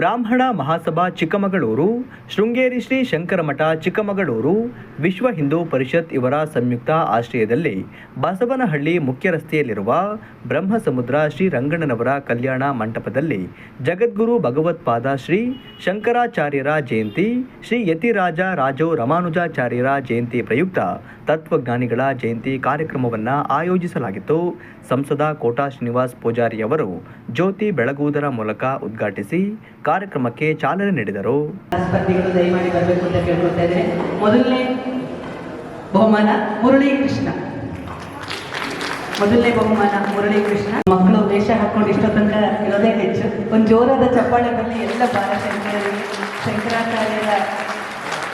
ಬ್ರಾಹ್ಮಣ ಮಹಾಸಭಾ ಚಿಕ್ಕಮಗಳೂರು, ಶೃಂಗೇರಿ ಶ್ರೀ ಶಂಕರಮಠ ಚಿಕ್ಕಮಗಳೂರು, ವಿಶ್ವ ಹಿಂದೂ ಪರಿಷತ್ ಇವರ ಸಂಯುಕ್ತ ಆಶ್ರಯದಲ್ಲಿ ಬಸವನಹಳ್ಳಿ ಮುಖ್ಯ ರಸ್ತೆಯಲ್ಲಿರುವ ಬ್ರಹ್ಮಸಮುದ್ರ ಶ್ರೀ ರಂಗಣ್ಣನವರ ಕಲ್ಯಾಣ ಮಂಟಪದಲ್ಲಿ ಜಗದ್ಗುರು ಭಗವತ್ಪಾದ ಶ್ರೀ ಶಂಕರಾಚಾರ್ಯರ ಜಯಂತಿ, ಶ್ರೀ ಯತಿರಾಜ ರಾಜೋ ರಮಾನುಜಾಚಾರ್ಯರ ಜಯಂತಿ ಪ್ರಯುಕ್ತ ತತ್ವಜ್ಞಾನಿಗಳ ಜಯಂತಿ ಕಾರ್ಯಕ್ರಮವನ್ನು ಆಯೋಜಿಸಲಾಗಿತ್ತು. ಸಂಸದ ಕೋಟಾ ಶ್ರೀನಿವಾಸ್ ಪೂಜಾರಿ ಅವರು ಜ್ಯೋತಿ ಬೆಳಗುವುದರ ಮೂಲಕ ಉದ್ಘಾಟಿಸಿ ಕಾರ್ಯಕ್ರಮಕ್ಕೆ ಚಾಲನೆ ನೀಡಿದರು. ದಯಮಾಡಿ ಬರಬೇಕು ಅಂತ ಮೊದಲನೇ ಬಹುಮಾನ ಮುರಳಿ ಕೃಷ್ಣ ಮೊದಲನೇ ಬಹುಮಾನ ಮುರಳಿ ಕೃಷ್ಣ ಮಕ್ಕಳು ವೇಷ ಹಾಕೊಂಡು ಇಷ್ಟೋ ತನಕ ಇರೋದೇ ಹೆಚ್ಚು. ಒಂದು ಜೋರಾದ ಚಪ್ಪಾಳೆ ಬರಲಿ ಎಲ್ಲ ಬಾಲಶಂಕರರಿಗೆ, ಶಂಕರಾಚಾರ್ಯರ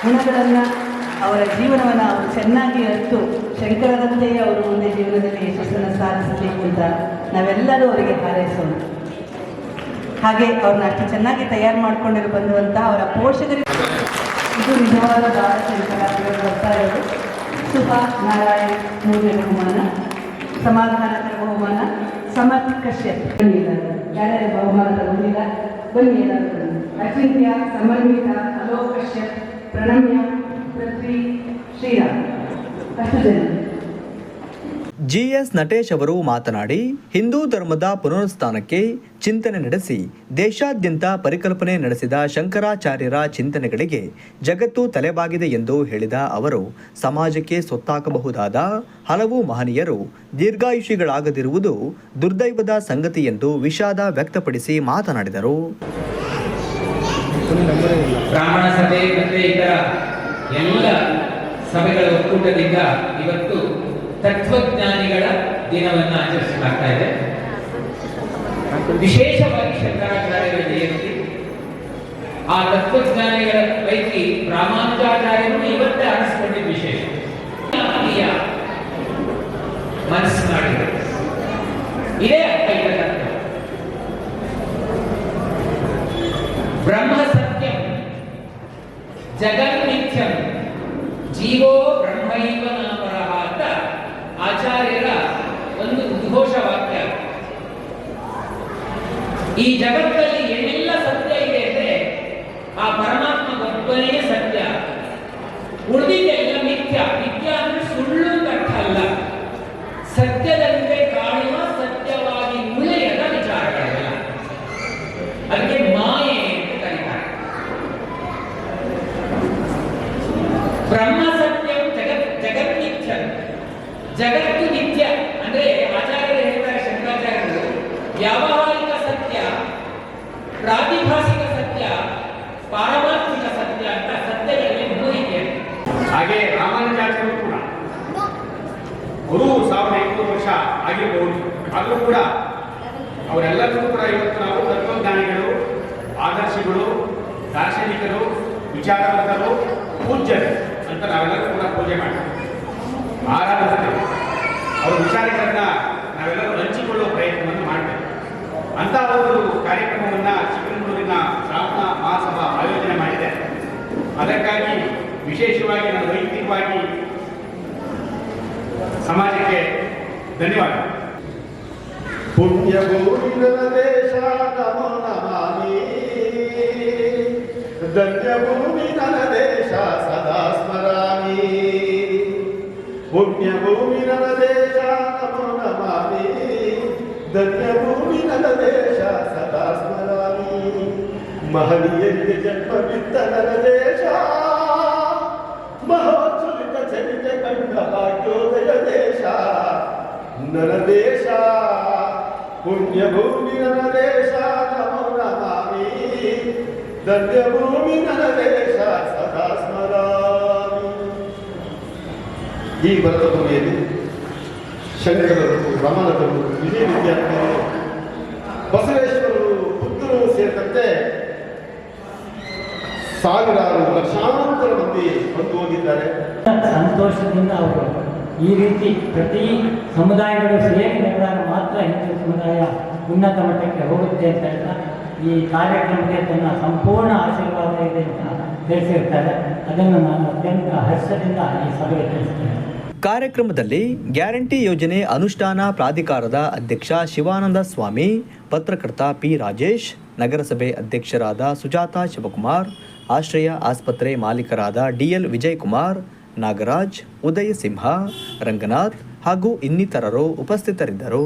ಗುಣಗಳನ್ನು ಅವರ ಜೀವನವನ್ನು ಅವರು ಚೆನ್ನಾಗಿ ಅರಿತು ಶಂಕರರಂತೆಯೇ ಅವರು ಮುಂದೆ ಜೀವನದಲ್ಲಿ ಯಶಸ್ಸನ್ನು ಸಾಧಿಸಬೇಕು ಅಂತ ನಾವೆಲ್ಲರೂ ಅವರಿಗೆ ಹಾರೈಸೋಣ. ಹಾಗೆ ಅವ್ರನ್ನ ಅಷ್ಟು ಚೆನ್ನಾಗಿ ತಯಾರು ಮಾಡ್ಕೊಂಡಿರೋ ಬಂದುವಂಥ ಅವರ ಪೋಷಕರಿಗೆ ಇದು ನಿಜವಾದ ಭಾರತೀಯ ಕಲಾವಿದರು ಬರ್ತಾ ಇರೋದು. ಸುಭಾ ನಾರಾಯಣ್ ಮೂರ್ಯ ಬಹುಮಾನ ಸಮಾಧಾನದ ಬಹುಮಾನ ಸಮರ್ಥ ಕಶ್ಯಪ್ ಬಂದಿದ್ದಾರೆ ಬಹುಮಾನ ತಗೊಂಡಿಲ್ಲ ಬನ್ನಿ. ಅಚಿಂತ್ಯ, ಸಮನ್ವಿತ, ಅಲೋಕ್ ಕಶ್ಯಪ್ ಪ್ರಣಮ್ಯ, ಪೃಥ್ವಿ, ಶ್ರೀರಾಮ್. ಅಷ್ಟು ಜನ. ಜಿಎಸ್ ನಟೇಶ್ ಅವರು ಮಾತನಾಡಿ, ಹಿಂದೂ ಧರ್ಮದ ಪುನರುತ್ಥಾನಕ್ಕೆ ಚಿಂತನೆ ನಡೆಸಿ, ದೇಶಾದ್ಯಂತ ಪರಿಕಲ್ಪನೆ ನಡೆಸಿದ ಶಂಕರಾಚಾರ್ಯರ ಚಿಂತನೆಗಳಿಗೆ ಜಗತ್ತು ತಲೆಬಾಗಿದೆ ಎಂದು ಹೇಳಿದ ಅವರು, ಸಮಾಜಕ್ಕೆ ಸೊತ್ತಾಕಬಹುದಾದ ಹಲವು ಮಹನೀಯರು ದೀರ್ಘಾಯುಷಿಗಳಾಗದಿರುವುದು ದುರ್ದೈವದ ಸಂಗತಿ ಎಂದು ವಿಷಾದ ವ್ಯಕ್ತಪಡಿಸಿ ಮಾತನಾಡಿದರು. ಸಭೆಗಳ ಒಕ್ಕೂಟದಿಂದ ಇವತ್ತು ತತ್ವಜ್ಞಾನಿಗಳ ದಿನವನ್ನ ಆಚರಿಸಲಾಗ್ತಾ ಇದೆ. ವಿಶೇಷವಾಗಿ ಶಂಕರಾಚಾರ್ಯರ ಜಯಂತಿ. ಆ ತತ್ವಜ್ಞಾನಿಗಳ ಪೈಕಿ ರಾಮಾನುಜಾಚಾರ್ಯರು ಇವತ್ತೇ ಆರಿಸಿಕೊಂಡಿದ್ದ ವಿಶೇಷ. ಮನಸ್ಸು ಮಾಡಿದರು ಇದೇ ಅದ್ವೈತ ಬ್ರಹ್ಮ ಸತ್ಯಂ ಜಗನ್ಮಿಥ್ಯಂ ಜೀವೋ ಒಂದು ಉದ್ಘೋಷ ವಾಕ್ಯ ಈ ಜಗತ್ತಲ್ಲಿ ಏನೆಲ್ಲ ಸತ್ಯ ಇದೆ ಅಂದ್ರೆ ಆ ಪರಮಾತ್ಮ ಒಬ್ಬನೇ ಸತ್ಯ. ರಾಮಾನುಜಾಚಾರ್ಯರು ಕೂಡ. ಗುರು ಸಾವಿರದ ಎಂಟುನೂರು ವರ್ಷ ಆಗಿರಬಹುದು ಆದರೂ ಕೂಡ ಅವರೆಲ್ಲರಿಗೂ ಕೂಡ ಇವತ್ತು ನಾವು ತತ್ವಜ್ಞಾನಿಗಳು, ಆದರ್ಶಗಳು, ದಾರ್ಶನಿಕರು ವಿಚಾರವಂತರು ಪೂಜ್ಯರು ಅಂತ ನಾವೆಲ್ಲರೂ ಕೂಡ ಪೂಜೆ ಮಾಡ್ತೀವಿ. ಆರಾಧಿಸ್ತೇವೆ ಅವರ ವಿಚಾರಗಳನ್ನ ನಾವೆಲ್ಲರೂ ಹಂಚಿಕೊಳ್ಳುವ ಪ್ರಯತ್ನವನ್ನು ಮಾಡ್ತೇವೆ ಅಂತ ಒಂದು ಕಾರ್ಯಕ್ರಮವನ್ನು ಚಿಕ್ಕಮಗಳೂರಿನ ಶ್ರಾವಣ ಮಹಾಸಭಾ ಆಯೋಜನೆ ಮಾಡಿದೆ ಅದಕ್ಕಾಗಿ ವಿಶೇಷವಾಗಿ ನಾನು ವೈಯಕ್ತಿಕವಾಗಿ ಸಮಾಜಕ್ಕೆ ಧನ್ಯವಾದ ಪುಣ್ಯಭೂಮಿಗಳ ದೇಶ ನಮೋ ನಮಾಮಿ ಧನ್ಯಭೂಮಿ ನನ್ನ ದೇಶ ಸದಾ ಸ್ಮರಾಮಿ ಪುಣ್ಯಭೂಮಿ ನನ್ನ ದೇಶ ನಮೋ ನಮಾಮಿ ಧನ್ಯಭೂಮಿ ನನ್ನ ದೇಶ ಸದಾ ಸ್ಮರಾಮಿ ಮಹನೀಯರಿಗೆ ಜನ್ಮವಿತ್ತ ನನ್ನ ದೇಶ ಮಹೋಜ್ವಲಿತ ಚರಿತೆ ಕಂಡ ಭಾಗ್ಯೋದಯ ದೇಶ ನನ್ನ ದೇಶ ಪುಣ್ಯಭೂಮಿ ನನ್ನ ದೇಶ ನಮೋ ನಮಾಮಿ ಧನ್ಯಭೂಮಿ ನನ್ನ ದೇಶ, ಸದಾ ಸ್ಮರಾಮಿ. ಈ ಭರತ ಭೂಮಿಯಲ್ಲಿ ಶಂಕರರು ರಮಣರು ವಿಜಯ ವಿದ್ಯಾರ್ಥಿಗಳು, ಬಸವೇಶ್ವರರು, ಬುದ್ಧರು ಸೇರಿದಂತೆ ಸಾವಿರಾರು ಲಕ್ಷಾಂತರ ಮಂದಿ ಬಂದು ಹೋಗಿದ್ದಾರೆ. ಸಂತೋಷದಿಂದ ಅವರು ಈ ರೀತಿ ಪ್ರತಿ ಸಮುದಾಯಗಳು ಸೇರಿ ನಡೆದಾಗ ಮಾತ್ರ ಹಿಂದೂ ಸಮುದಾಯ ಉನ್ನತ ಮಟ್ಟಕ್ಕೆ ಹೋಗುತ್ತೆ ಅಂತ ಹೇಳ್ತಾ, ಈ ಕಾರ್ಯಕ್ರಮಕ್ಕೆ ತನ್ನ ಸಂಪೂರ್ಣ ಆಶೀರ್ವಾದ ಇದೆ ಅಂತ ತಿಳಿಸಿರ್ತಾರೆ. ಅದನ್ನು ನಾನು ಅತ್ಯಂತ ಹರ್ಷದಿಂದ ಈ ಸಭೆಗೆ ತಿಳಿಸ್ತೇನೆ. ಕಾರ್ಯಕ್ರಮದಲ್ಲಿ ಗ್ಯಾರಂಟಿ ಯೋಜನೆ ಅನುಷ್ಠಾನ ಪ್ರಾಧಿಕಾರದ ಅಧ್ಯಕ್ಷ ಶಿವಾನಂದ ಸ್ವಾಮಿ, ಪತ್ರಕರ್ತ ಪಿ ರಾಜೇಶ್, ನಗರಸಭೆ ಅಧ್ಯಕ್ಷರಾದ ಸುಜಾತಾ ಶಿವಕುಮಾರ್, ಆಶ್ರಯ ಆಸ್ಪತ್ರೆ ಮಾಲೀಕರಾದ ಡಿಎಲ್ ವಿಜಯಕುಮಾರ್ ನಾಗರಾಜ್ ಉದಯ ಸಿಂಹ ರಂಗನಾಥ್ ಹಾಗೂ ಇನ್ನಿತರರು ಉಪಸ್ಥಿತರಿದ್ದರು.